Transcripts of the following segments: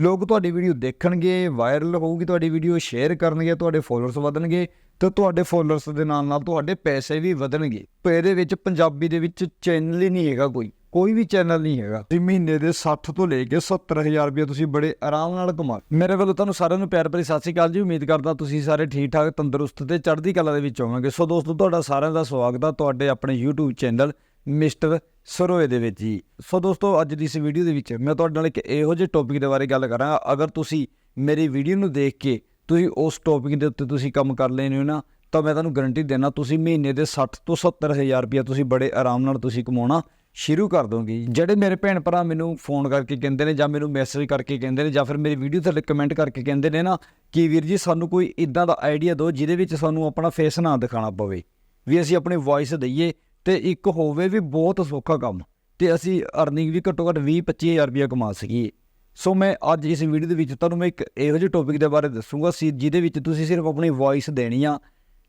ਲੋਕ ਤੁਹਾਡੀ video ਦੇਖਣਗੇ viral ਹੋਊਗੀ, ਤੁਹਾਡੀ ਵੀਡੀਓ ਸ਼ੇਅਰ ਕਰਨਗੇ, ਤੁਹਾਡੇ ਫੋਲੋਅਰਸ ਵਧਣਗੇ ਤੇ ਤੁਹਾਡੇ ਫੋਲੋਅਰਸ ਦੇ ਨਾਲ ਨਾਲ ਤੁਹਾਡੇ ਪੈਸੇ ਵੀ ਵਧਣਗੇ। ਪਰ ਇਹਦੇ ਵਿੱਚ ਪੰਜਾਬੀ ਦੇ ਵਿੱਚ ਚੈਨਲ ਹੀ ਨਹੀਂ ਹੈਗਾ ਕੋਈ ਕੋਈ ਵੀ ਚੈਨਲ ਨਹੀਂ ਹੈਗਾ। ਤੁਸੀਂ ਮਹੀਨੇ ਦੇ 60 ਤੋਂ ਲੈ ਕੇ 70000 ਰੁਪਏ ਤੁਸੀਂ ਬੜੇ ਆਰਾਮ ਨਾਲ ਕਮਾ ਮੇਰੇ ਵੱਲੋਂ ਤੁਹਾਨੂੰ ਸਾਰਿਆਂ ਨੂੰ ਪਿਆਰ ਭਰੀ ਸਤਿ ਸ਼੍ਰੀ ਅਕਾਲ ਜੀ। ਉਮੀਦ ਕਰਦਾ ਤੁਸੀਂ ਸਾਰੇ ਠੀਕ ਠਾਕ, ਤੰਦਰੁਸਤ ਤੇ ਚੜ੍ਹਦੀ ਕਲਾ ਦੇ ਵਿੱਚ ਹੋਵੋਗੇ। ਸੋ ਦੋਸਤੋ, ਤੁਹਾਡਾ ਸਾਰਿਆਂ ਦਾ ਸਵਾਗਤ ਆ ਤੁਹਾਡੇ ਆਪਣੇ YouTube ਚੈਨਲ ਮਿਸਟਰ ਸਰੋਏ ਦੇ ਵਿੱਚ ਜੀ ਸੋ ਦੋਸਤੋ, ਅੱਜ ਦੀ ਇਸ ਵੀਡੀਓ ਦੇ ਵਿੱਚ ਮੈਂ ਤੁਹਾਡੇ ਨਾਲ ਇੱਕ ਇਹੋ ਜਿਹੇ ਟੌਪਿਕ ਦੇ ਬਾਰੇ ਗੱਲ ਕਰਾਂਗਾ। ਅਗਰ ਤੁਸੀਂ ਮੇਰੀ ਵੀਡੀਓ ਨੂੰ ਦੇਖ ਕੇ ਤੁਸੀਂ ਉਸ ਟੌਪਿਕ ਦੇ ਉੱਤੇ ਤੁਸੀਂ ਕੰਮ ਕਰ ਲੈਣੇ ਹੋ ਨਾ, ਤਾਂ ਮੈਂ ਤੁਹਾਨੂੰ ਗਾਰੰਟੀ ਦੇਣਾ ਤੁਸੀਂ ਮਹੀਨੇ ਦੇ 60 ਤੋਂ 70 ਹਜ਼ਾਰ ਰੁਪਇਆ ਤੁਸੀਂ ਬੜੇ ਆਰਾਮ ਨਾਲ ਤੁਸੀਂ ਕਮਾਉਣਾ ਸ਼ੁਰੂ ਕਰ ਦੋਗੇ ਜਿਹੜੇ ਮੇਰੇ ਭੈਣ ਭਰਾ ਮੈਨੂੰ ਫੋਨ ਕਰਕੇ ਕਹਿੰਦੇ ਨੇ ਜਾਂ ਮੈਨੂੰ ਮੈਸੇਜ ਕਰਕੇ ਕਹਿੰਦੇ ਨੇ ਜਾਂ ਫਿਰ ਮੇਰੀ ਵੀਡੀਓ ਥੱਲੇ ਕਮੈਂਟ ਕਰਕੇ ਕਹਿੰਦੇ ਨੇ ਨਾ, ਕਿ ਵੀਰ ਜੀ ਸਾਨੂੰ ਕੋਈ ਇਦਾਂ ਦਾ ਆਈਡੀਆ ਦਿਓ ਜਿਹਦੇ ਵਿੱਚ ਸਾਨੂੰ ਆਪਣਾ ਫੇਸ ਨਾ ਦਿਖਾਣਾ ਪਵੇ। ਵੀ ਅਸੀਂ ਆਪਣੀ ਵੌਇਸ ਦਈਏ ਤੇ ਇੱਕ ਹੋਵੇ ਵੀ ਬਹੁਤ ਸੌਖਾ ਕੰਮ, ਤੇ ਅਸੀਂ ਅਰਨਿੰਗ ਵੀ ਘੱਟੋ ਘੱਟ 20 25000 ਰੁਪਇਆ ਕਮਾ ਸਕੀਏ। ਸੋ ਮੈਂ ਅੱਜ ਇਸ ਵੀਡੀਓ ਦੇ ਵਿੱਚ ਤੁਹਾਨੂੰ ਮੈਂ ਇੱਕ ਇਹੋ ਜਿਹੇ ਟੌਪਿਕ ਦੇ ਬਾਰੇ ਦੱਸੂਗਾ ਸੀ, ਜਿਹਦੇ ਵਿੱਚ ਤੁਸੀਂ ਸਿਰਫ ਆਪਣੀ ਵੌਇਸ ਦੇਣੀ ਆ,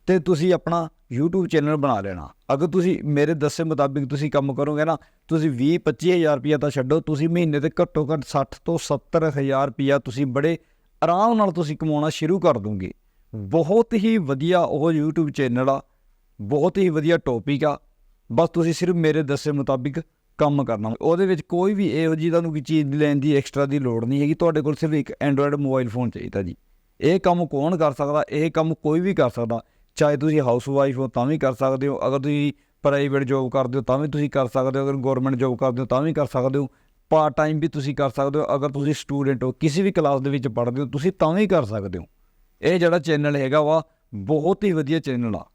ਤੇ ਤੁਸੀਂ ਆਪਣਾ YouTube ਚੈਨਲ ਬਣਾ ਲੈਣਾ। ਅਗਰ ਤੁਸੀਂ ਮੇਰੇ ਦੱਸੇ ਮੁਤਾਬਿਕ ਤੁਸੀਂ ਕੰਮ ਕਰੋਗੇ ਨਾ, ਤੁਸੀਂ 20 25000 ਰੁਪਇਆ ਤਾਂ ਛੱਡੋ, ਤੁਸੀਂ ਮਹੀਨੇ ਤੇ ਘੱਟੋ ਘੱਟ 60 ਤੋਂ 70000 ਰੁਪਇਆ ਤੁਸੀਂ ਬੜੇ ਆਰਾਮ ਨਾਲ ਤੁਸੀਂ ਕਮਾਉਣਾ ਸ਼ੁਰੂ ਕਰ ਦੋਗੇ। ਬਹੁਤ ਹੀ ਵਧੀਆ ਉਹ YouTube ਚੈਨਲ ਆ, ਬਹੁਤ ਹੀ ਵਧੀਆ ਟੌਪਿਕ ਆ ਬਸ ਤੁਸੀਂ ਸਿਰਫ ਮੇਰੇ ਦੱਸੇ ਮੁਤਾਬਿਕ ਕੰਮ ਕਰਨਾ। ਉਹਦੇ ਵਿੱਚ ਕੋਈ ਵੀ ਇਹੋ ਜਿਹੀ ਤੁਹਾਨੂੰ ਕੋਈ ਚੀਜ਼ ਲੈਣ ਦੀ ਐਕਸਟਰਾ ਦੀ ਲੋੜ ਨਹੀਂ ਹੈਗੀ। ਤੁਹਾਡੇ ਕੋਲ ਸਿਰਫ ਇੱਕ ਐਂਡਰੋਇਡ ਮੋਬਾਈਲ ਫੋਨ ਚਾਹੀਦਾ ਜੀ। ਇਹ ਕੰਮ ਕੌਣ ਕਰ ਸਕਦਾ? ਇਹ ਕੰਮ ਕੋਈ ਵੀ ਕਰ ਸਕਦਾ। ਚਾਹੇ ਤੁਸੀਂ ਹਾਊਸ ਵਾਈਫ ਹੋ ਤਾਂ ਵੀ ਕਰ ਸਕਦੇ ਹੋ। ਅਗਰ ਤੁਸੀਂ ਪ੍ਰਾਈਵੇਟ ਜੋਬ ਕਰਦੇ ਹੋ ਤਾਂ ਵੀ ਤੁਸੀਂ ਕਰ ਸਕਦੇ ਹੋ। ਅਗਰ ਗਵਰਨਮੈਂਟ ਜੋਬ ਕਰਦੇ ਹੋ ਤਾਂ ਵੀ ਕਰ ਸਕਦੇ ਹੋ। ਪਾਰਟ ਟਾਈਮ ਵੀ ਤੁਸੀਂ ਕਰ ਸਕਦੇ ਹੋ। ਅਗਰ ਤੁਸੀਂ ਸਟੂਡੈਂਟ ਹੋ, ਕਿਸੇ ਵੀ ਕਲਾਸ ਦੇ ਵਿੱਚ ਪੜ੍ਹਦੇ ਹੋ, ਤੁਸੀਂ ਤਾਂ ਵੀ ਕਰ ਸਕਦੇ ਹੋ। ਇਹ ਜਿਹੜਾ ਚੈਨਲ ਹੈਗਾ ਵਾ, ਬਹੁਤ ਹੀ ਵਧੀਆ ਚੈਨਲ ਆ।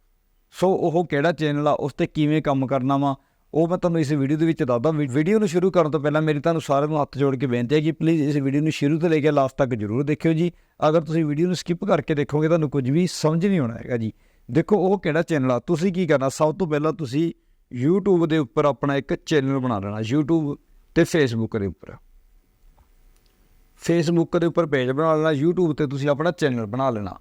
ਸੋ ਉਹ ਕਿਹੜਾ ਚੈਨਲ ਆ, ਉਸ ਤੇ ਕਿਵੇਂ ਕੰਮ ਕਰਨਾ ਵਾ, ਉਹ ਮੈਂ ਤੁਹਾਨੂੰ ਇਸ ਵੀਡੀਓ ਦੇ ਵਿੱਚ ਦੱਸਦਾ। ਵੀਡੀਓ ਨੂੰ ਸ਼ੁਰੂ ਕਰਨ ਤੋਂ ਪਹਿਲਾਂ ਮੇਰੀ ਤੁਹਾਨੂੰ ਸਾਰਿਆਂ ਨੂੰ ਹੱਥ ਜੋੜ ਕੇ ਬੇਨਤੀ ਹੈ ਕਿ ਪਲੀਜ਼ ਇਸ ਵੀਡੀਓ ਨੂੰ ਸ਼ੁਰੂ ਤੋਂ ਲੈ ਕੇ ਲਾਸਟ ਤੱਕ ਜਰੂਰ ਦੇਖਿਓ ਜੀ। ਅਗਰ ਤੁਸੀਂ ਵੀਡੀਓ ਨੂੰ ਸਕਿਪ ਕਰਕੇ ਦੇਖੋਗੇ, ਤੁਹਾਨੂੰ ਕੁਝ ਵੀ ਸਮਝ ਨਹੀਂ ਆਉਣਾ ਹੈਗਾ ਜੀ। ਦੇਖੋ ਉਹ ਕਿਹੜਾ ਚੈਨਲ ਆ, ਤੁਸੀਂ ਕੀ ਕਰਨਾ? ਸਭ ਤੋਂ ਪਹਿਲਾਂ ਤੁਸੀਂ YouTube ਦੇ ਉੱਪਰ ਆਪਣਾ ਇੱਕ ਚੈਨਲ ਬਣਾ ਲੈਣਾ, YouTube ਤੇ Facebook ਦੇ ਉੱਪਰ। Facebook ਦੇ ਉੱਪਰ ਪੇਜ ਬਣਾ ਲੈਣਾ, YouTube ਤੇ ਤੁਸੀਂ ਆਪਣਾ ਚੈਨਲ ਬਣਾ ਲੈਣਾ।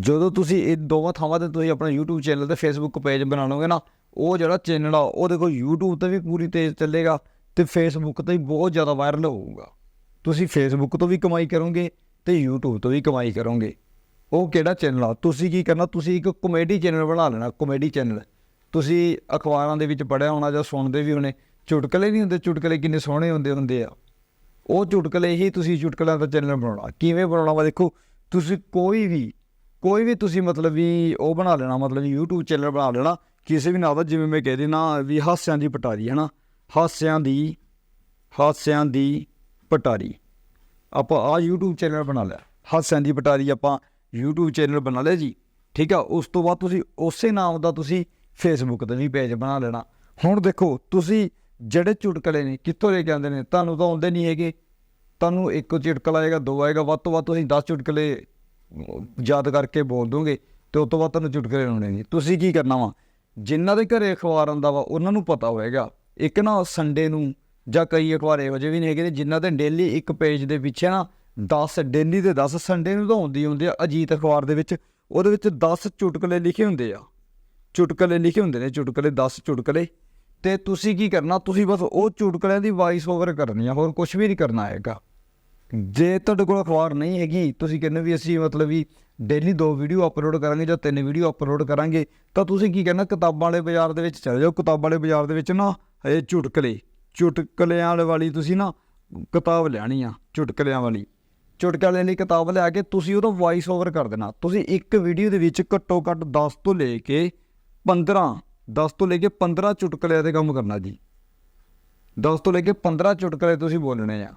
ਜਦੋਂ ਤੁਸੀਂ ਇਹ ਦੋਵਾਂ ਥਾਵਾਂ ਤੇ ਤੁਸੀਂ ਆਪਣਾ YouTube ਚੈਨਲ ਤੇ Facebook ਪੇਜ ਬਣਾ ਲਓਗੇ ਨਾ, ਉਹ ਜਿਹੜਾ ਚੈਨਲ ਆ, ਉਹ ਦੇਖੋ YouTube ਤੇ ਵੀ ਪੂਰੀ ਤੇਜ਼ ਚੱਲੇਗਾ ਤੇ Facebook ਤੇ ਵੀ ਬਹੁਤ ਜ਼ਿਆਦਾ ਵਾਇਰਲ ਹੋਊਗਾ। ਤੁਸੀਂ Facebook ਤੋਂ ਵੀ ਕਮਾਈ ਕਰੋਗੇ ਤੇ YouTube ਤੋਂ ਵੀ ਕਮਾਈ ਕਰੋਗੇ। ਉਹ ਕਿਹੜਾ ਚੈਨਲ ਆ? ਤੁਸੀਂ ਕੀ ਕਰਨਾ? ਤੁਸੀਂ ਇੱਕ ਕਮੇਡੀ ਚੈਨਲ ਬਣਾ ਲੈਣਾ ਕਮੇਡੀ ਚੈਨਲ ਤੁਸੀਂ ਅਖਬਾਰਾਂ ਦੇ ਵਿੱਚ ਪੜ੍ਹਿਆ ਹੋਣਾ ਜਾਂ ਸੁਣਦੇ ਵੀ ਹੋਣੇ। ਚੁਟਕਲੇ ਨਹੀਂ ਹੁੰਦੇ, ਚੁਟਕਲੇ ਕਿੰਨੇ ਸੋਹਣੇ ਹੁੰਦੇ ਹੁੰਦੇ ਆ। ਉਹ ਚੁਟਕਲੇ ਹੀ ਤੁਸੀਂ ਚੁਟਕਲਿਆਂ ਦਾ ਚੈਨਲ ਬਣਾਉਣਾ। ਕਿਵੇਂ ਬਣਾਉਣਾ ਵਾ ਦੇਖੋ, ਤੁਸੀਂ ਕੋਈ ਵੀ ਕੋਈ ਵੀ ਤੁਸੀਂ ਮਤਲਬ ਵੀ ਉਹ ਬਣਾ ਲੈਣਾ, ਮਤਲਬ YouTube ਚੈਨਲ ਬਣਾ ਲੈਣਾ, ਕਿਸੇ ਵੀ ਨਾਂ ਦਾ, ਜਿਵੇਂ ਮੈਂ ਕਹਿ ਦੇਣਾ ਵੀ ਹਾਸਿਆਂ ਦੀ ਪਟਾਰੀ ਹੈ ਨਾ ਹਾਸਿਆਂ ਦੀ ਹਾਸਿਆਂ ਦੀ ਪਟਾਰੀ। ਆਪਾਂ ਆ YouTube ਚੈਨਲ ਬਣਾ ਲਿਆ। ਹਾਸਿਆਂ ਦੀ ਪਟਾਰੀ ਆਪਾਂ YouTube ਚੈਨਲ ਬਣਾ ਲਿਆ ਜੀ। ਠੀਕ ਆ? ਉਸ ਤੋਂ ਬਾਅਦ ਤੁਸੀਂ ਉਸੇ ਨਾਮ ਦਾ ਤੁਸੀਂ Facebook ਤੇ ਵੀ ਪੇਜ ਬਣਾ ਲੈਣਾ। ਹੁਣ ਦੇਖੋ, ਤੁਸੀਂ ਜਿਹੜੇ ਚੁਟਕਲੇ ਨੇ, ਕਿੱਥੋਂ ਲੈ ਕੇ ਆਉਂਦੇ ਨੇ? ਤੁਹਾਨੂੰ ਤਾਂ ਆਉਂਦੇ ਨਹੀਂ ਹੈਗੇ। ਤੁਹਾਨੂੰ ਇੱਕ ਚੁਟਕਲਾ ਆਏਗਾ, ਦੋ ਆਏਗਾ, ਵੱਧ ਤੋਂ ਵੱਧ ਤੁਸੀਂ 10 ਚੁਟਕਲੇ ਯਾਦ ਕਰਕੇ ਬੋਲ ਦੋਗੇ ਤੇ ਉਸ ਤੋਂ ਬਾਅਦ ਤੁਹਾਨੂੰ ਚੁਟਕਲੇ ਲਾਉਣੇ ਨੇ। ਤੁਸੀਂ ਕੀ ਕਰਨਾ ਵਾ? ਜਿਨ੍ਹਾਂ ਦੇ ਘਰੇ ਅਖਬਾਰ ਆਉਂਦਾ ਵਾ, ਉਹਨਾਂ ਨੂੰ ਪਤਾ ਹੋਏਗਾ। ਇੱਕ ਨਾ ਸੰਡੇ ਨੂੰ ਜਾਂ ਕਈ ਅਖਬਾਰ ਇਹੋ ਜਿਹੇ ਵੀ ਨੇ ਹੈਗੇ ਨੇ ਜਿਨ੍ਹਾਂ ਦੇ ਡੇਲੀ ਇੱਕ ਪੇਜ ਦੇ ਪਿੱਛੇ ਨਾ 10 ਡੇਲੀ ਦੇ 10 ਸੰਡੇ ਨੂੰ ਤਾਂ ਹੁੰਦੀ ਹੁੰਦੇ ਆ, ਅਜੀਤ ਅਖਬਾਰ ਦੇ ਵਿੱਚ। ਉਹਦੇ ਵਿੱਚ 10 ਚੁਟਕਲੇ ਲਿਖੇ ਹੁੰਦੇ ਆ। ਚੁਟਕਲੇ ਲਿਖੇ ਹੁੰਦੇ ਨੇ ਚੁਟਕਲੇ 10 ਚੁਟਕਲੇ ਤੇ ਤੁਸੀਂ ਕੀ ਕਰਨਾ? ਤੁਸੀਂ ਬਸ ਉਹ ਚੁਟਕਲਿਆਂ ਦੀ ਵਾਇਸ ਓਵਰ ਕਰਨੀ ਆ, ਹੋਰ ਕੁਝ ਵੀ ਨਹੀਂ ਕਰਨਾ ਹੈਗਾ। ਜੇ ਤੁਹਾਡੇ ਕੋਲ ਅਖਬਾਰ ਨਹੀਂ ਹੈਗੀ, ਤੁਸੀਂ ਕਹਿੰਦੇ ਵੀ ਅਸੀਂ ਮਤਲਬ ਵੀ ਡੇਲੀ ਦੋ ਵੀਡੀਓ ਅਪਲੋਡ ਕਰਾਂਗੇ ਜਾਂ ਤਿੰਨ ਵੀਡੀਓ ਅਪਲੋਡ ਕਰਾਂਗੇ, ਤਾਂ ਤੁਸੀਂ ਕੀ ਕਹਿੰਦਾ ਕਿਤਾਬਾਂ ਵਾਲੇ ਬਾਜ਼ਾਰ ਦੇ ਵਿੱਚ ਚਲੇ ਜਾਓ, ਕਿਤਾਬਾਂ ਵਾਲੇ ਬਾਜ਼ਾਰ ਦੇ ਵਿੱਚ ਨਾ ਇਹ ਚੁਟਕਲੇ ਚੁਟਕਲਿਆਂ ਵਾਲੇ ਵਾਲੀ ਤੁਸੀਂ ਨਾ ਕਿਤਾਬ ਲੈਣੀ ਆ ਚੁਟਕਲਿਆਂ ਵਾਲੀ। ਚੁਟਕਲਿਆਂ ਲਈ ਕਿਤਾਬ ਲਿਆ ਕੇ ਤੁਸੀਂ ਉਹਦਾ ਵਾਇਸ ਓਵਰ ਕਰ ਦੇਣਾ। ਤੁਸੀਂ ਇੱਕ ਵੀਡੀਓ ਦੇ ਵਿੱਚ ਘੱਟੋ ਘੱਟ 10 ਤੋਂ ਲੈ ਕੇ 15 10 ਤੋਂ ਲੈ ਕੇ 15 ਚੁਟਕਲਿਆਂ ਤੇ ਕੰਮ ਕਰਨਾ ਜੀ। 10 ਤੋਂ ਲੈ ਕੇ 15 ਚੁਟਕਲੇ ਤੁਸੀਂ ਬੋਲਣੇ ਆ।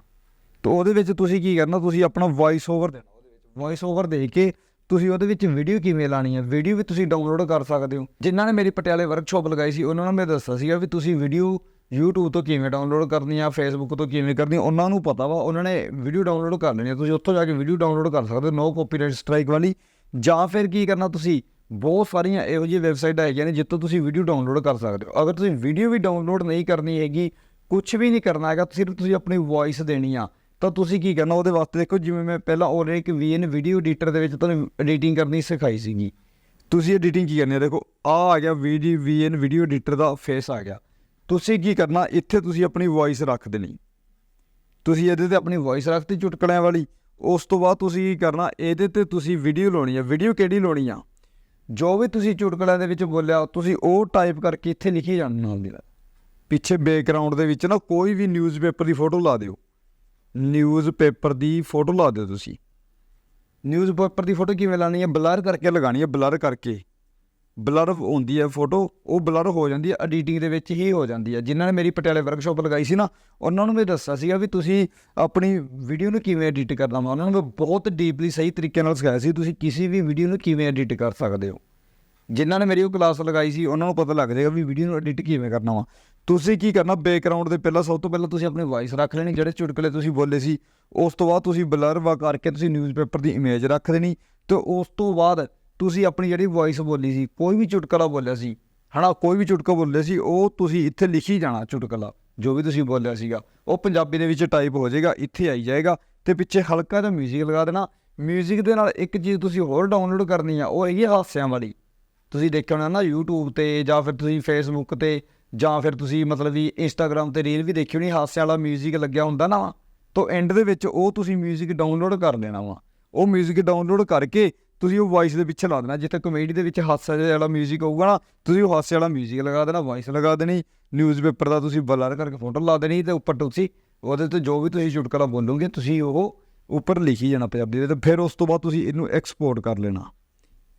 ਤਾਂ ਉਹਦੇ ਵਿੱਚ ਤੁਸੀਂ ਕੀ ਕਰਨਾ, ਤੁਸੀਂ ਆਪਣਾ ਵਾਇਸ ਓਵਰ ਦੇਣਾ ਉਹਦੇ ਵਿੱਚ। ਵਾਇਸ ਓਵਰ ਦੇ ਕੇ ਤੁਸੀਂ ਉਹਦੇ ਵਿੱਚ ਵੀਡੀਓ ਕਿਵੇਂ ਲਾਣੀ ਹੈ? ਵੀਡੀਓ ਵੀ ਤੁਸੀਂ ਡਾਊਨਲੋਡ ਕਰ ਸਕਦੇ ਹੋ। ਜਿਨ੍ਹਾਂ ਨੇ ਮੇਰੀ ਪਟਿਆਲੇ ਵਰਕਸ਼ਾਪ ਲਗਾਈ ਸੀ, ਉਹਨਾਂ ਨੂੰ ਮੈਂ ਦੱਸਿਆ ਸੀਗਾ ਵੀ ਤੁਸੀਂ ਵੀਡੀਓ YouTube ਤੋਂ ਕਿਵੇਂ ਡਾਊਨਲੋਡ ਕਰਨੀ ਆ, Facebook ਤੋਂ ਕਿਵੇਂ ਕਰਨੀ ਉਹਨਾਂ ਨੂੰ ਪਤਾ ਵਾ, ਉਹਨਾਂ ਨੇ ਵੀਡੀਓ ਡਾਊਨਲੋਡ ਕਰ ਲੈਣੀ ਆ। ਤੁਸੀਂ ਉੱਥੋਂ ਜਾ ਕੇ ਵੀਡੀਓ ਡਾਊਨਲੋਡ ਕਰ ਸਕਦੇ ਹੋ ਨੋ ਕਾਪੀਰਾਈਟ ਸਟ੍ਰਾਈਕ ਵਾਲੀ। ਜਾਂ ਫਿਰ ਕੀ ਕਰਨਾ ਤੁਸੀਂ, ਬਹੁਤ ਸਾਰੀਆਂ ਇਹੋ ਜਿਹੀ ਵੈਬਸਾਈਟ ਹੈਗੀਆਂ ਨੇ ਜਿੱਥੋਂ ਤੁਸੀਂ ਵੀਡੀਓ ਡਾਊਨਲੋਡ ਕਰ ਸਕਦੇ ਹੋ। ਅਗਰ ਤੁਸੀਂ ਵੀਡੀਓ ਵੀ ਡਾਊਨਲੋਡ ਨਹੀਂ ਕਰਨੀ ਹੈਗੀ ਕੁਝ ਵੀ ਨਹੀਂ ਕਰਨਾ ਹੈਗਾ, ਸਿਰਫ ਤੁਸੀਂ ਆਪਣੀ ਵੌਇਸ ਦੇਣੀ ਆ। ਤਾਂ ਤੁਸੀਂ ਕੀ ਕਰਨਾ, ਉਹਦੇ ਵਾਸਤੇ ਦੇਖੋ, ਜਿਵੇਂ ਮੈਂ ਪਹਿਲਾਂ ਉਹ ਇੱਕ VN ਵੀਡੀਓ ਐਡੀਟਰ ਦੇ ਵਿੱਚ ਤੁਹਾਨੂੰ ਐਡੀਟਿੰਗ ਕਰਨੀ ਸਿਖਾਈ ਸੀਗੀ। ਤੁਸੀਂ ਐਡੀਟਿੰਗ ਕੀ ਕਰਨੀ ਹੈ ਦੇਖੋ ਆ ਆ ਗਿਆ ਵੀਡੀ VN ਵੀਡੀਓ ਐਡੀਟਰ ਦਾ ਫੇਸ ਆ ਗਿਆ। ਤੁਸੀਂ ਕੀ ਕਰਨਾ, ਇੱਥੇ ਤੁਸੀਂ ਆਪਣੀ ਵੌਇਸ ਰੱਖ ਦੇਣੀ। ਤੁਸੀਂ ਇਹਦੇ ਤੇ ਆਪਣੀ ਵੌਇਸ ਰੱਖਤੀ ਚੁਟਕਲਿਆਂ ਵਾਲੀ। ਉਸ ਤੋਂ ਬਾਅਦ ਤੁਸੀਂ ਕੀ ਕਰਨਾ, ਇਹਦੇ ਤੇ ਤੁਸੀਂ ਵੀਡੀਓ ਲਾਉਣੀ ਆ। ਵੀਡੀਓ ਕਿਹੜੀ ਲਾਉਣੀ ਆ? ਜੋ ਵੀ ਤੁਸੀਂ ਚੁਟਕਲਿਆਂ ਦੇ ਵਿੱਚ ਬੋਲਿਆ, ਤੁਸੀਂ ਉਹ ਟਾਈਪ ਕਰਕੇ ਇੱਥੇ ਲਿਖੀ ਜਾਣਾ ਨਾਲ ਦੀ ਨਾਲ। ਪਿੱਛੇ ਬੈਕਗ੍ਰਾਉਂਡ ਦੇ ਵਿੱਚ ਨਾ ਕੋਈ ਵੀ ਨਿਊਜ਼ਪੇਪਰ ਦੀ ਫੋਟੋ ਲਾ ਦਿਓ। ਨਿਊਜ਼ ਪੇਪਰ ਦੀ ਫੋਟੋ ਲਾ ਦਿਓ ਤੁਸੀਂ। ਨਿਊਜ਼ ਪੇਪਰ ਦੀ ਫੋਟੋ ਕਿਵੇਂ ਲਾਣੀ ਹੈ? ਬਲਰ ਕਰਕੇ ਲਗਾਣੀ ਹੈ, ਬਲਰ ਕਰਕੇ। ਬਲਰ ਹੁੰਦੀ ਹੈ ਫੋਟੋ, ਉਹ ਬਲਰ ਹੋ ਜਾਂਦੀ ਹੈ, ਐਡੀਟਿੰਗ ਦੇ ਵਿੱਚ ਹੀ ਹੋ ਜਾਂਦੀ ਹੈ। ਜਿਨ੍ਹਾਂ ਨੇ ਮੇਰੀ ਪਟਿਆਲੇ ਵਰਕਸ਼ਾਪ ਲਗਾਈ ਸੀ ਨਾ, ਉਹਨਾਂ ਨੂੰ ਮੈਂ ਦੱਸਿਆ ਸੀਗਾ ਵੀ ਤੁਸੀਂ ਆਪਣੀ ਵੀਡੀਓ ਨੂੰ ਕਿਵੇਂ ਐਡਿਟ ਕਰਨਾ ਵਾ। ਉਹਨਾਂ ਨੂੰ ਬਹੁਤ ਡੀਪਲੀ ਸਹੀ ਤਰੀਕੇ ਨਾਲ ਸਿਖਾਇਆ ਸੀ, ਤੁਸੀਂ ਕਿਸੇ ਵੀ ਵੀਡੀਓ ਨੂੰ ਕਿਵੇਂ ਐਡਿਟ ਕਰ ਸਕਦੇ ਹੋ। ਜਿਨ੍ਹਾਂ ਨੇ ਮੇਰੀ ਉਹ ਕਲਾਸ ਲਗਾਈ ਸੀ ਉਹਨਾਂ ਨੂੰ ਪਤਾ ਲੱਗ ਜਾਏਗਾ ਵੀ ਵੀਡੀਓ ਨੂੰ ਐਡਿਟ ਕਿਵੇਂ ਕਰਨਾ ਵਾ ਤੁਸੀਂ ਕੀ ਕਰਨਾ ਬੈਕਗ੍ਰਾਉਂਡ ਦੇ ਪਹਿਲਾਂ ਸਭ ਤੋਂ ਪਹਿਲਾਂ ਤੁਸੀਂ ਆਪਣੀ ਵਾਇਸ ਰੱਖ ਲੈਣੀ ਜਿਹੜੇ ਚੁਟਕਲੇ ਤੁਸੀਂ ਬੋਲੇ ਸੀ ਉਸ ਤੋਂ ਬਾਅਦ ਤੁਸੀਂ ਬਲਰ ਵਾ ਕਰਕੇ ਤੁਸੀਂ ਨਿਊਜ਼ਪੇਪਰ ਦੀ ਇਮੇਜ ਰੱਖ ਦੇਣੀ ਤੇ ਉਸ ਤੋਂ ਬਾਅਦ ਤੁਸੀਂ ਆਪਣੀ ਜਿਹੜੀ ਵਾਇਸ ਬੋਲੀ ਸੀ ਕੋਈ ਵੀ ਚੁਟਕਲਾ ਬੋਲਿਆ ਸੀ ਹਨਾ ਕੋਈ ਵੀ ਚੁਟਕਾ ਬੋਲਿਆ ਸੀ ਉਹ ਤੁਸੀਂ ਇੱਥੇ ਲਿਖੀ ਜਾਣਾ ਚੁਟਕਲਾ ਜੋ ਵੀ ਤੁਸੀਂ ਬੋਲਿਆ ਸੀਗਾ ਉਹ ਪੰਜਾਬੀ ਦੇ ਵਿੱਚ ਟਾਈਪ ਹੋ ਜਾਏਗਾ ਇੱਥੇ ਆਈ ਜਾਏਗਾ ਤੇ ਪਿੱਛੇ ਹਲਕਾ ਜਿਹਾ 뮤직 ਲਗਾ ਦੇਣਾ 뮤직 ਦੇ ਨਾਲ ਇੱਕ ਚੀਜ਼ ਤੁਸੀਂ ਹੋਰ ਡਾਊਨਲੋਡ ਕਰਨੀ ਆ ਉਹ ਹੈਗੀ ਆ ਹਾਸਿਆਂ ਵਾਲੀ ਤੁਸੀਂ ਦੇਖਿਆ ਹੋਣਾ ਨਾ YouTube ਤੇ ਜਾਂ ਫਿਰ ਤੁਸੀਂ Facebook ਤੇ ਜਾਂ ਫਿਰ ਤੁਸੀਂ ਮਤਲਬ ਵੀ Instagram ਤੇ ਰੀਲ ਵੀ ਦੇਖੀ ਹੋਣੀ ਹਾਸਿਆਂ ਵਾਲਾ 뮤직 ਲੱਗਿਆ ਹੁੰਦਾ ਨਾ ਤੋਂ ਐਂਡ ਦੇ ਵਿੱਚ ਉਹ ਤੁਸੀਂ 뮤직 ਡਾਊਨਲੋਡ ਕਰ ਲੈਣਾ ਵਾ ਉਹ 뮤직 ਡਾਊਨਲੋਡ ਕਰਕੇ ਤੁਸੀਂ ਉਹ ਵਾਇਸ ਦੇ ਪਿੱਛੇ ਲਾ ਦੇਣਾ ਜਿੱਥੇ ਕਮੇਡੀ ਦੇ ਵਿੱਚ ਹਾਸੇ ਵਾਲਾ 뮤직 ਹੋਊਗਾ ਨਾ ਤੁਸੀਂ ਉਹ ਹਾਸੇ ਵਾਲਾ 뮤직 ਲਗਾ ਦੇਣਾ ਵਾਇਸ ਲਗਾ ਦੇਣੀ ਨਿਊਜ਼ਪੇਪਰ ਦਾ ਤੁਸੀਂ ਬਲਰ ਕਰਕੇ ਫੋਟੋ ਲਾ ਦੇਣੀ ਤੇ ਉੱਪਰ ਤੁਸੀਂ ਉਹਦੇ ਤੇ ਜੋ ਵੀ ਤੁਸੀਂ ਚੁਟਕਲਾ ਬੋਲੋਗੇ ਤੁਸੀਂ ਉਹ ਉੱਪਰ ਲਿਖੀ ਜਾਣਾ ਪੰਜਾਬੀ ਦੇ ਤੇ ਫਿਰ ਉਸ ਤੋਂ ਬਾਅਦ ਤੁਸੀਂ ਇਹਨੂੰ ਐਕਸਪੋਰਟ ਕਰ ਲੈਣਾ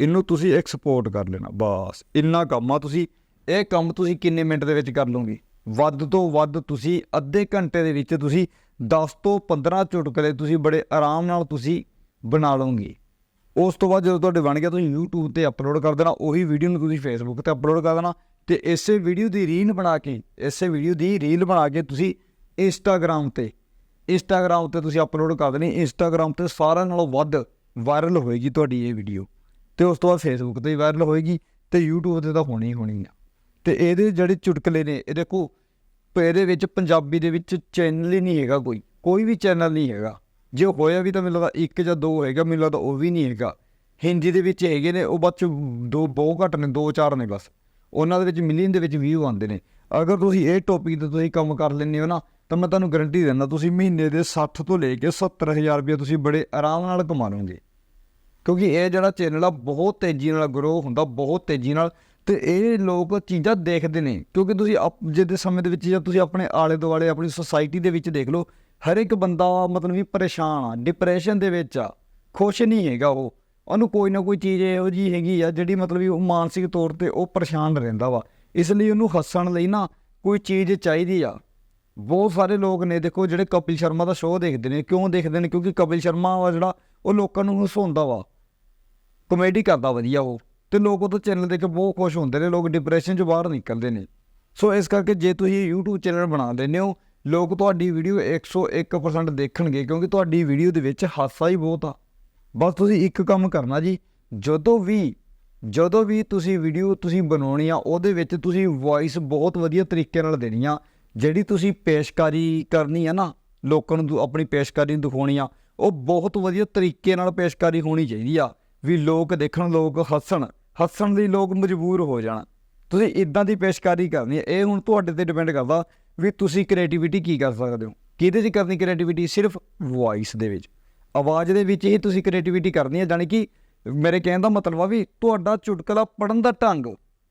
ਇਹਨੂੰ ਤੁਸੀਂ ਐਕਸਪੋਰਟ ਕਰ ਲੈਣਾ, ਬਸ। ਇੰਨਾ ਕੰਮ ਆ, ਤੁਸੀਂ ਇਹ ਕੰਮ ਤੁਸੀਂ ਕਿੰਨੇ ਮਿੰਟ ਦੇ ਵਿੱਚ ਕਰ ਲਓਗੇ? ਵੱਧ ਤੋਂ ਵੱਧ ਤੁਸੀਂ ਅੱਧੇ ਘੰਟੇ ਦੇ ਵਿੱਚ ਤੁਸੀਂ 10 ਤੋਂ 15 ਚੁਟਕਲੇ ਤੁਸੀਂ ਬੜੇ ਆਰਾਮ ਨਾਲ ਤੁਸੀਂ ਬਣਾ ਲਓਗੇ। ਉਸ ਤੋਂ ਬਾਅਦ ਜਦੋਂ ਤੁਹਾਡੇ ਬਣ ਗਿਆ, ਤੁਸੀਂ YouTube ਤੇ ਅਪਲੋਡ ਕਰ ਦੇਣਾ, ਉਹੀ ਵੀਡੀਓ ਨੂੰ ਤੁਸੀਂ Facebook ਤੇ ਅਪਲੋਡ ਕਰ ਦੇਣਾ ਤੇ ਇਸੇ ਵੀਡੀਓ ਦੀ ਰੀਲ ਬਣਾ ਕੇ, ਇਸੇ ਵੀਡੀਓ ਦੀ ਰੀਲ ਬਣਾ ਕੇ ਤੁਸੀਂ Instagram ਤੇ Instagram ਤੇ ਤੁਸੀਂ ਅਪਲੋਡ ਕਰ ਦੇਣੀ, Instagram ਤੇ ਸਾਰਿਆਂ ਨਾਲੋਂ ਵੱਧ ਵਾਇਰਲ ਹੋਏਗੀ ਤੁਹਾਡੀ ਇਹ ਵੀਡੀਓ ਤੇ ਉਸ ਤੋਂ ਬਾਅਦ ਫੇਸਬੁੱਕ ਤੇ ਵਾਇਰਲ ਹੋਏਗੀ ਤੇ YouTube ਤੇ ਤਾਂ ਹੋਣੀ ਹੀ ਹੋਣੀ ਆ। ਤੇ ਇਹਦੇ ਜਿਹੜੇ ਚੁਟਕਲੇ ਨੇ, ਇਹ ਦੇਖੋ ਇਹਦੇ ਵਿੱਚ ਪੰਜਾਬੀ ਦੇ ਵਿੱਚ ਚੈਨਲ ਹੀ ਨਹੀਂ ਹੈਗਾ ਕੋਈ ਕੋਈ ਵੀ ਚੈਨਲ ਨਹੀਂ ਹੈਗਾ। ਜੇ ਹੋਇਆ ਵੀ ਤਾਂ ਮੈਨੂੰ ਲੱਗਦਾ ਇੱਕ ਜਾਂ ਦੋ ਹੋਏਗਾ ਮੈਨੂੰ ਲੱਗਦਾ ਉਹ ਵੀ ਨਹੀਂ ਹੈਗਾ। ਹਿੰਦੀ ਦੇ ਵਿੱਚ ਹੈਗੇ ਨੇ, ਉਹ ਬਾਅਦ ਦੋ ਬਹੁਤ ਘੱਟ ਨੇ, ਦੋ ਚਾਰ ਨੇ ਬਸ। ਉਹਨਾਂ ਦੇ ਵਿੱਚ ਮਿਲੀਅਨ ਦੇ ਵਿੱਚ ਵਿਊ ਆਉਂਦੇ ਨੇ। ਅਗਰ ਤੁਸੀਂ ਇਹ ਟੌਪਿਕ ਤੇ ਤੁਸੀਂ ਕੰਮ ਕਰ ਲੈਂਦੇ ਹੋ ਨਾ, ਤਾਂ ਮੈਂ ਤੁਹਾਨੂੰ ਗਾਰੰਟੀ ਦਿੰਦਾ, ਤੁਸੀਂ ਮਹੀਨੇ ਦੇ 60 ਤੋਂ ਲੈ ਕੇ 70000 ਰੁਪਏ ਤੁਸੀਂ ਬੜੇ ਆਰਾਮ ਨਾਲ ਕਮਾ ਲਓਗੇ। ਕਿਉਂਕਿ ਇਹ ਜਿਹੜਾ ਚੈਨਲ ਆ, ਬਹੁਤ ਤੇਜ਼ੀ ਨਾਲ ਗਰੋ ਹੁੰਦਾ, ਬਹੁਤ ਤੇਜ਼ੀ ਨਾਲ, ਤੇ ਇਹ ਲੋਕ ਚੀਜ਼ਾਂ ਦੇਖਦੇ ਨੇ। ਕਿਉਂਕਿ ਤੁਸੀਂ ਅਪ- ਜਿਹਦੇ ਸਮੇਂ ਦੇ ਵਿੱਚ ਜਾਂ ਤੁਸੀਂ ਆਪਣੇ ਆਲੇ ਦੁਆਲੇ ਆਪਣੀ ਸੁਸਾਇਟੀ ਦੇ ਵਿੱਚ ਦੇਖ ਲਓ, ਹਰ ਇੱਕ ਬੰਦਾ ਮਤਲਬ ਵੀ ਪਰੇਸ਼ਾਨ ਆ ਡਿਪਰੈਸ਼ਨ ਦੇ ਵਿੱਚ ਆ, ਖੁਸ਼ ਨਹੀਂ ਹੈਗਾ ਉਹ। ਉਹਨੂੰ ਕੋਈ ਨਾ ਕੋਈ ਚੀਜ਼ ਇਹੋ ਜੀ ਹੈਗੀ ਆ, ਜਿਹੜੀ ਮਤਲਬ ਵੀ ਉਹ ਮਾਨਸਿਕ ਤੌਰ ਤੇ ਉਹ ਪਰੇਸ਼ਾਨ ਰਹਿੰਦਾ ਵਾ। ਇਸ ਲਈ ਉਹਨੂੰ ਹੱਸਣ ਲਈ ਨਾ ਕੋਈ ਚੀਜ਼ ਚਾਹੀਦੀ ਆ। ਬਹੁਤ ਸਾਰੇ ਲੋਕ ਨੇ, ਦੇਖੋ ਜਿਹੜੇ ਕਪਿਲ ਸ਼ਰਮਾ ਦਾ ਸ਼ੋਅ ਦੇਖਦੇ ਨੇ। ਕਿਉਂ ਦੇਖਦੇ ਨੇ? ਕਿਉਂਕਿ ਕਪਿਲ ਸ਼ਰਮਾ ਵਾ ਜਿਹੜਾ, ਉਹ ਲੋਕਾਂ ਨੂੰ ਹਸਾਉਂਦਾ ਵਾ। ਕਮੇਡੀ ਕਰਦਾ ਵਧੀਆ ਉਹ। ਤੇ ਲੋਕ ਉਹਦੇ ਚੈਨਲ ਦੇਖ ਕੇ ਬਹੁਤ ਖੁਸ਼ ਹੁੰਦੇ ਨੇ, ਲੋਕ ਡਿਪਰੈਸ਼ਨ ਚੋਂ ਬਾਹਰ ਨਿਕਲਦੇ ਨੇ। ਸੋ ਇਸ ਕਰਕੇ ਜੇ ਤੁਸੀਂ YouTube ਚੈਨਲ ਬਣਾ ਲੈਂਦੇ ਹੋ, ਲੋਕ ਤੁਹਾਡੀ ਵੀਡੀਓ 101% ਦੇਖਣਗੇ, ਕਿਉਂਕਿ ਤੁਹਾਡੀ ਵੀਡੀਓ ਦੇ ਵਿੱਚ ਹਾਸਾ ਹੀ ਬਹੁਤ ਆ। ਬਸ ਤੁਸੀਂ ਇੱਕ ਕੰਮ ਕਰਨਾ ਜੀ, ਜਦੋਂ ਵੀ ਜਦੋਂ ਵੀ ਤੁਸੀਂ ਵੀਡੀਓ ਤੁਸੀਂ ਬਣਾਉਣੀ ਆ, ਉਹਦੇ ਵਿੱਚ ਤੁਸੀਂ ਵੌਇਸ ਬਹੁਤ ਵਧੀਆ ਤਰੀਕੇ ਨਾਲ ਦੇਣੀ ਆ। ਜਿਹੜੀ ਤੁਸੀਂ ਪੇਸ਼ਕਾਰੀ ਕਰਨੀ ਆ ਨਾ, ਲੋਕਾਂ ਨੂੰ ਦੁ- ਆਪਣੀ ਪੇਸ਼ਕਾਰੀ ਨੂੰ ਦਿਖਾਉਣੀ ਆ, ਉਹ ਬਹੁਤ ਵਧੀਆ ਤਰੀਕੇ ਨਾਲ ਪੇਸ਼ਕਾਰੀ ਹੋਣੀ ਚਾਹੀਦੀ ਆ। ਵੀ ਲੋਕ ਦੇਖਣ, ਲੋਕ ਹੱਸਣ ਹੱਸਣ ਲਈ ਲੋਕ ਮਜਬੂਰ ਹੋ ਜਾਣ। ਤੁਸੀਂ ਇਦਾਂ ਦੀ ਪੇਸ਼ਕਾਰੀ ਕਰਨੀ ਹੈ, ਇਹ ਹੁਣ ਤੁਹਾਡੇ ਤੇ ਡਿਪੈਂਡ ਕਰਦਾ ਵੀ ਤੁਸੀਂ ਕ੍ਰੀਏਟੀਵਿਟੀ ਕੀ ਕਰ ਸਕਦੇ ਹੋ? ਕਿਹਦੇ 'ਚ ਕਰਨੀ ਕ੍ਰੀਏਟੀਵਿਟੀ ਸਿਰਫ ਵੌਇਸ ਦੇ ਵਿੱਚ। ਆਵਾਜ਼ ਦੇ ਵਿੱਚ ਹੀ ਤੁਸੀਂ ਕ੍ਰੀਏਟੀਵਿਟੀ ਕਰਨੀ ਹੈ, ਜਾਣੀ ਕਿ ਮੇਰੇ ਕਹਿਣ ਦਾ ਮਤਲਬ ਆ ਵੀ ਤੁਹਾਡਾ ਚੁਟਕਲਾ ਪੜਨ ਦਾ ਢੰਗ,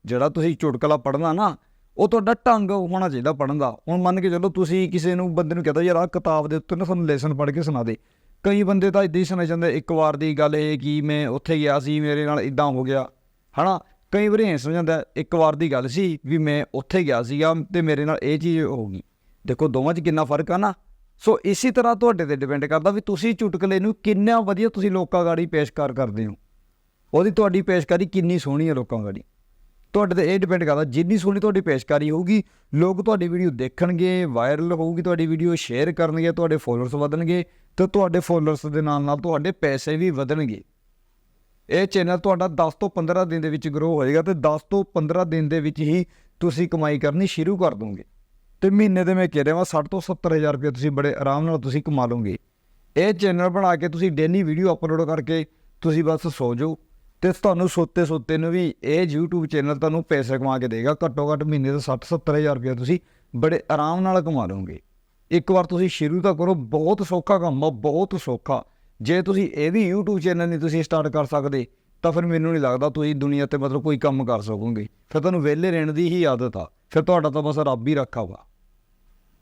ਜਿਹੜਾ ਤੁਸੀਂ ਚੁਟਕਲਾ ਪੜਨਾ ਨਾ, ਉਹ ਤੁਹਾਡਾ ਢੰਗ ਹੋਣਾ ਚਾਹੀਦਾ ਪੜਨ ਦਾ। ਹੁਣ ਮੰਨ ਕੇ ਚੱਲੋ ਤੁਸੀਂ ਕਿਸੇ ਨੂੰ, ਬੰਦੇ ਨੂੰ ਕਹਤਾ, ਯਾਰ ਆਹ ਕਿਤਾਬ ਦੇ ਉੱਤੇ ਨਾ ਸਾਨੂੰ ਲੈਸਨ ਪੜ੍ਹ ਕੇ ਸੁਣਾ ਦੇ। ਕਈ ਬੰਦੇ ਤਾਂ ਇਦਾਂ ਹੀ ਸਮਝ ਜਾਂਦੇ, ਇੱਕ ਵਾਰ ਦੀ ਗੱਲ ਇਹ ਕਿ ਮੈਂ ਉੱਥੇ ਗਿਆ ਸੀ, ਮੇਰੇ ਨਾਲ ਇਦਾਂ ਹੋ ਗਿਆ, ਹਨਾ? ਕਈ ਵਾਰੀ ਇਹ ਸਮਝ ਜਾਂਦਾ, ਇੱਕ ਵਾਰ ਦੀ ਗੱਲ ਸੀ ਵੀ ਮੈਂ ਉੱਥੇ ਗਿਆ ਸੀਗਾ ਤੇ ਮੇਰੇ ਨਾਲ ਇਹ ਚੀਜ਼ ਹੋ ਗਈ। ਦੇਖੋ, ਦੋਵਾਂ 'ਚ ਕਿੰਨਾ ਫ਼ਰਕ ਆ ਨਾ? ਸੋ ਇਸੇ ਤਰ੍ਹਾਂ ਤੁਹਾਡੇ ਤੇ ਡਿਪੈਂਡ ਕਰਦਾ ਵੀ ਤੁਸੀਂ ਚੁਟਕਲੇ ਨੂੰ ਕਿੰਨਾ ਵਧੀਆ ਤੁਸੀਂ ਲੋਕਾਂ ਗਾੜੀ ਪੇਸ਼ਕਾਰ ਕਰਦੇ ਹੋ। ਉਹਦੀ ਤੁਹਾਡੀ ਪੇਸ਼ਕਾਰੀ ਕਿੰਨੀ ਸੋਹਣੀ ਹੈ ਲੋਕਾਂ ਗਾੜੀ। ਤੁਹਾਡੇ ਤੇ ਇਹ ਡਿਪੈਂਡ ਕਰਦਾ, ਜਿੰਨੀ ਸੋਹਣੀ ਤੁਹਾਡੀ ਪੇਸ਼ਕਾਰੀ ਹੋਊਗੀ, ਲੋਕ ਤੁਹਾਡੀ ਵੀਡੀਓ ਦੇਖਣਗੇ ਵਾਇਰਲ ਹੋਊਗੀ, ਤੁਹਾਡੀ ਵੀਡੀਓ ਸ਼ੇਅਰ ਕਰਨਗੇ, ਤੁਹਾਡੇ ਫੋਲੋਅਰਸ ਵਧਣਗੇ ਤੇ ਤੁਹਾਡੇ ਫੋਲੋਅਰਸ ਦੇ ਨਾਲ ਨਾਲ ਤੁਹਾਡੇ ਪੈਸੇ ਵੀ ਵਧਣਗੇ। ਇਹ ਚੈਨਲ ਤੁਹਾਡਾ 10 ਤੋਂ 15 ਦਿਨ ਦੇ ਵਿੱਚ ਗਰੋ ਹੋਏਗਾ ਤੇ 10 ਤੋਂ 15 ਦਿਨ ਦੇ ਵਿੱਚ ਹੀ ਤੁਸੀਂ ਕਮਾਈ ਕਰਨੀ ਸ਼ੁਰੂ ਕਰ ਦੋਗੇ। ਤੇ ਮਹੀਨੇ ਦੇ ਮੈਂ ਕਹਿ ਰਿਹਾ ਵਾਂ 60 ਤੋਂ 70000 ਰੁਪਏ ਤੁਸੀਂ ਬੜੇ ਆਰਾਮ ਨਾਲ ਤੁਸੀਂ ਕਮਾ ਲਓਗੇ। ਇਹ ਚੈਨਲ ਬਣਾ ਕੇ ਤੁਸੀਂ ਡੇਲੀ ਵੀਡੀਓ ਅਪਲੋਡ ਕਰਕੇ ਤੁਸੀਂ ਬਸ ਸੋ ਜਾਓ ਤੇ ਤੁਹਾਨੂੰ ਸੋਤੇ ਸੋਤੇ ਨੂੰ ਵੀ ਇਹ YouTube ਚੈਨਲ ਤੁਹਾਨੂੰ ਪੈਸੇ ਕਮਾ ਕੇ ਦੇਗਾ। ਘੱਟੋ ਘੱਟ ਮਹੀਨੇ ਦਾ 60 70000 ਰੁਪਏ ਤੁਸੀਂ ਬੜੇ ਆਰਾਮ ਨਾਲ ਕਮਾ ਲਓਗੇ। ਇੱਕ ਵਾਰ ਤੁਸੀਂ ਸ਼ੁਰੂ ਤਾਂ ਕਰੋ, ਬਹੁਤ ਸੌਖਾ ਕੰਮ ਆ, ਬਹੁਤ ਸੌਖਾ। ਜੇ ਤੁਸੀਂ ਇਹ ਵੀ YouTube ਚੈਨਲ ਨਹੀਂ ਤੁਸੀਂ ਸਟਾਰਟ ਕਰ ਸਕਦੇ, ਤਾਂ ਫਿਰ ਮੈਨੂੰ ਨਹੀਂ ਲੱਗਦਾ ਤੁਸੀਂ ਦੁਨੀਆ ਤੇ ਮਤਲਬ ਕੋਈ ਕੰਮ ਕਰ ਸਕੋਗੇ। ਫਿਰ ਤੁਹਾਨੂੰ ਵਿਹਲੇ ਰਹਿਣ ਦੀ ਹੀ ਆਦਤ ਆ। ਫਿਰ ਤੁਹਾਡਾ ਤਾਂ ਬਸ ਰੱਬ ਹੀ ਰੱਖਾ ਵਾ।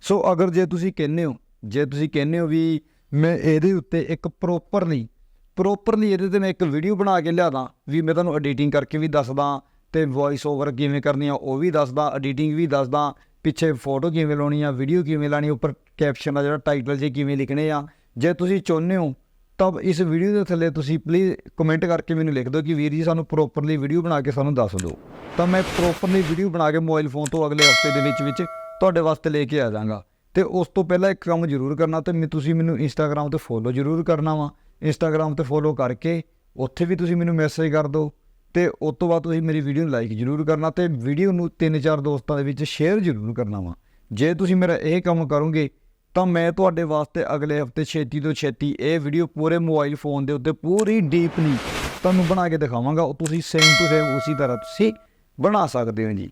ਸੋ ਅਗਰ ਜੇ ਤੁਸੀਂ ਕਹਿੰਦੇ ਹੋ, ਜੇ ਤੁਸੀਂ ਕਹਿੰਦੇ ਹੋ ਵੀ ਮੈਂ ਇਹਦੇ ਉੱਤੇ ਇੱਕ ਪ੍ਰੋਪਰਲੀ ਪ੍ਰੋਪਰਲੀ ਇਹਦੇ ਤੇ ਮੈਂ ਇੱਕ ਵੀਡੀਓ ਬਣਾ ਕੇ ਲਿਆਦਾ, ਵੀ ਮੈਂ ਤੁਹਾਨੂੰ ਐਡੀਟਿੰਗ ਕਰਕੇ ਵੀ ਦੱਸਦਾ, ਤੇ ਵੌਇਸ ਓਵਰ ਕਿਵੇਂ ਕਰਨੀ ਆ ਉਹ ਵੀ ਦੱਸਦਾ ਐਡੀਟਿੰਗ ਵੀ ਦੱਸਦਾ ਪਿੱਛੇ ਫੋਟੋ ਕਿਵੇਂ ਲਾਉਣੀ ਆ ਵੀਡੀਓ ਕਿਵੇਂ ਲਾਣੀ ਉੱਪਰ ਕੈਪਸ਼ਨ ਆ ਜਿਹੜਾ ਟਾਈਟਲ ਜੇ ਕਿਵੇਂ ਲਿਖਣੇ ਆ, ਜੇ ਤੁਸੀਂ ਚਾਹੁੰਦੇ ਹੋ, ਤਾਂ ਇਸ ਵੀਡੀਓ ਦੇ ਥੱਲੇ ਤੁਸੀਂ ਪਲੀਜ਼ ਕਮੈਂਟ ਕਰਕੇ ਮੈਨੂੰ ਲਿਖ ਦਿਓ ਕਿ ਵੀਰ ਜੀ ਸਾਨੂੰ ਪ੍ਰੋਪਰਲੀ ਵੀਡੀਓ ਬਣਾ ਕੇ ਸਾਨੂੰ ਦੱਸ ਦਿਓ। ਤਾਂ ਮੈਂ ਪ੍ਰੋਪਰਲੀ ਵੀਡੀਓ ਬਣਾ ਕੇ ਮੋਬਾਈਲ ਫੋਨ ਤੋਂ ਅਗਲੇ ਹਫ਼ਤੇ ਦੇ ਵਿੱਚ ਵਿੱਚ ਤੁਹਾਡੇ ਵਾਸਤੇ ਲੈ ਕੇ ਆ ਜਾਵਾਂਗਾ। ਤੇ ਉਸ ਤੋਂ ਪਹਿਲਾਂ ਇੱਕ ਕੰਮ ਜ਼ਰੂਰ ਕਰਨਾ ਤੇ ਮੈਂ ਤੁਸੀਂ ਮੈਨੂੰ ਇੰਸਟਾਗ੍ਰam ਤੇ ਫੋਲੋ ਜ਼ਰੂਰ ਕਰਨਾ ਵਾ। ਇੰਸਟਾਗ੍ਰam ਤੇ ਫੋਲੋ ਕਰਕੇ ਉੱਥੇ ਵੀ ਤੁਸੀਂ ਮੈਨੂੰ ਮੈਸੇਜ ਕਰ ਦਿਓ। ਤੇ ਉਸ ਤੋਂ ਬਾਅਦ ਤੁਸੀਂ ਮੇਰੀ ਵੀਡੀਓ ਨੂੰ ਲਾਈਕ ਜ਼ਰੂਰ ਕਰਨਾ ਤੇ ਵੀਡੀਓ ਨੂੰ ਤਿੰਨ ਚਾਰ ਦੋਸਤਾਂ ਦੇ ਵਿੱਚ ਸ਼ੇਅਰ ਜ਼ਰੂਰ ਕਰਨਾ ਵਾ। ਜੇ ਤੁਸੀਂ ਮੇਰਾ ਇਹ ਕੰਮ ਕਰੋਗੇ, ਤਾਂ ਮੈਂ ਤੁਹਾਡੇ ਵਾਸਤੇ ਅਗਲੇ ਹਫ਼ਤੇ ਛੇਤੀ ਤੋਂ ਛੇਤੀ ਇਹ ਵੀਡੀਓ ਪੂਰੇ ਮੋਬਾਈਲ ਫੋਨ ਦੇ ਉੱਤੇ ਪੂਰੀ ਡੀਪਲੀ ਤੁਹਾਨੂੰ ਬਣਾ ਕੇ ਦਿਖਾਵਾਂਗਾ, ਉਹ ਤੁਸੀਂ ਸੇਮ ਟੂ ਸੇਮ ਉਸੇ ਤਰ੍ਹਾਂ ਤੁਸੀਂ ਬਣਾ ਸਕਦੇ ਹੋ ਜੀ।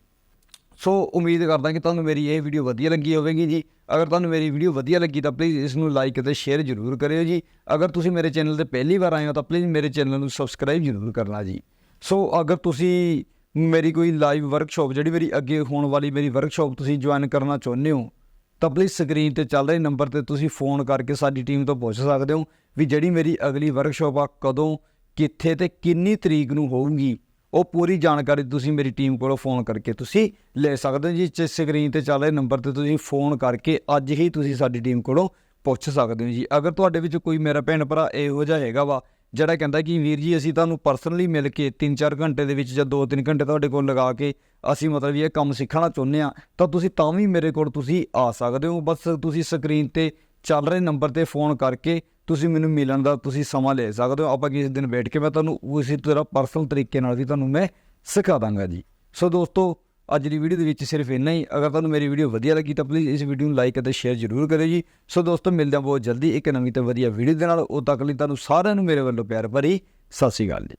ਸੋ ਉਮੀਦ ਕਰਦਾ ਕਿ ਤੁਹਾਨੂੰ ਮੇਰੀ ਇਹ ਵੀਡੀਓ ਵਧੀਆ ਲੱਗੀ ਹੋਵੇਗੀ ਜੀ। ਅਗਰ ਤੁਹਾਨੂੰ ਮੇਰੀ ਵੀਡੀਓ ਵਧੀਆ ਲੱਗੀ ਤਾਂ ਪਲੀਜ਼ ਇਸ ਨੂੰ ਲਾਈਕ ਅਤੇ ਸ਼ੇਅਰ ਜ਼ਰੂਰ ਕਰਿਓ ਜੀ। ਅਗਰ ਤੁਸੀਂ ਮੇਰੇ ਚੈਨਲ ਤੇ ਪਹਿਲੀ ਵਾਰ ਆਏ ਹੋ ਤਾਂ ਪਲੀਜ਼ ਮੇਰੇ ਚੈਨਲ ਨੂੰ ਸਬਸਕ੍ਰਾਈਬ ਜ਼ਰੂਰ ਕਰਨਾ ਜੀ। ਸੋ ਅਗਰ ਤੁਸੀਂ ਮੇਰੀ ਕੋਈ ਲਾਈਵ ਵਰਕਸ਼ਾਪ ਜਿਹੜੀ ਮੇਰੀ ਅੱਗੇ ਹੋਣ ਵਾਲੀ ਮੇਰੀ ਵਰਕਸ਼ਾਪ ਤੁਸੀਂ ਜੁਆਇਨ ਕਰਨਾ ਚਾਹੁੰਦੇ ਹੋ, ਤਾਂ ਪਲੀਜ਼ ਸਕਰੀਨ ਤੇ ਚੱਲ ਰਹੇ ਨੰਬਰ ਤੇ ਤੁਸੀਂ ਫੋਨ ਕਰਕੇ ਸਾਡੀ ਟੀਮ ਤੋਂ ਪੁੱਛ ਸਕਦੇ ਹੋ ਵੀ ਜਿਹੜੀ ਮੇਰੀ ਅਗਲੀ ਵਰਕਸ਼ਾਪ ਆ ਕਦੋਂ, ਕਿੱਥੇ ਤੇ ਕਿੰਨੀ ਤਰੀਕ ਨੂੰ ਹੋਊਗੀ। ਉਹ ਪੂਰੀ ਜਾਣਕਾਰੀ ਤੁਸੀਂ ਮੇਰੀ ਟੀਮ ਕੋਲੋਂ ਫੋਨ ਕਰਕੇ ਤੁਸੀਂ ਲੈ ਸਕਦੇ ਹੋ ਜੀ। ਸਕਰੀਨ ਤੇ ਚੱਲ ਰਹੇ ਨੰਬਰ ਤੇ ਤੁਸੀਂ ਫੋਨ ਕਰਕੇ ਅੱਜ ਹੀ ਤੁਸੀਂ ਸਾਡੀ ਟੀਮ ਕੋਲੋਂ ਪੁੱਛ ਸਕਦੇ ਹੋ ਜੀ। ਅਗਰ ਤੁਹਾਡੇ ਵਿੱਚ ਕੋਈ ਮੇਰਾ ਭੈਣ ਭਰਾ ਇਹੋ ਜਿਹਾ ਹੈਗਾ ਵਾ ਜਿਹੜਾ ਕਹਿੰਦਾ ਕਿ ਵੀਰ ਜੀ, ਅਸੀਂ ਤੁਹਾਨੂੰ ਪਰਸਨਲੀ ਮਿਲ ਕੇ 3-4 ਘੰਟੇ ਦੇ ਵਿੱਚ ਜਾਂ 2-3 ਘੰਟੇ ਤੁਹਾਡੇ ਕੋਲ ਲਗਾ ਕੇ ਅਸੀਂ ਮਤਲਬ ਇਹ ਕੰਮ ਸਿੱਖਣਾ ਚਾਹੁੰਦੇ ਆ ਤਾਂ ਤੁਸੀਂ ਤਾਂ ਵੀ ਮੇਰੇ ਕੋਲ ਤੁਸੀਂ ਆ ਸਕਦੇ ਹੋ। ਬਸ ਤੁਸੀਂ ਸਕਰੀਨ ਤੇ ਚੱਲ ਰਹੇ ਨੰਬਰ ਤੇ ਫੋਨ ਕਰਕੇ ਤੁਸੀਂ ਮੈਨੂੰ ਮਿਲਣ ਦਾ ਤੁਸੀਂ ਸਮਾਂ ਲੈ ਸਕਦੇ ਹੋ। ਆਪਾਂ ਕਿਸੇ ਦਿਨ ਬੈਠ ਕੇ ਮੈਂ ਤੁਹਾਨੂੰ ਉਸੇ ਤਰ੍ਹਾਂ ਪਰਸਨਲ ਤਰੀਕੇ ਨਾਲ ਵੀ ਤੁਹਾਨੂੰ ਮੈਂ ਸਿਖਾ ਦਾਂਗਾ ਜੀ। ਸੋ ਦੋਸਤੋ ਅੱਜ ਦੀ ਵੀਡੀਓ ਦੇ ਵਿੱਚ ਸਿਰਫ ਇੰਨਾ ਹੀ। ਅਗਰ ਤੁਹਾਨੂੰ ਮੇਰੀ ਵੀਡੀਓ ਵਧੀਆ ਲੱਗੀ ਤਾਂ ਪਲੀਜ਼ ਇਸ ਵੀਡੀਓ ਨੂੰ ਲਾਈਕ ਅਤੇ ਸ਼ੇਅਰ ਜ਼ਰੂਰ ਕਰਿਓ ਜੀ। ਸੋ ਦੋਸਤੋ, ਮਿਲਦੇ ਹਾਂ ਬਹੁਤ ਜਲਦੀ ਇੱਕ ਨਵੀਂ ਤੇ ਵਧੀਆ ਵੀਡੀਓ ਦੇ ਨਾਲ। ਉਦੋਂ ਤੱਕ ਲਈ ਤੁਹਾਨੂੰ ਸਾਰਿਆਂ ਨੂੰ ਮੇਰੇ ਵੱਲੋਂ ਪਿਆਰ ਭਰੀ ਸਤਿ ਸ਼੍ਰੀ ਅਕਾਲ ਜੀ।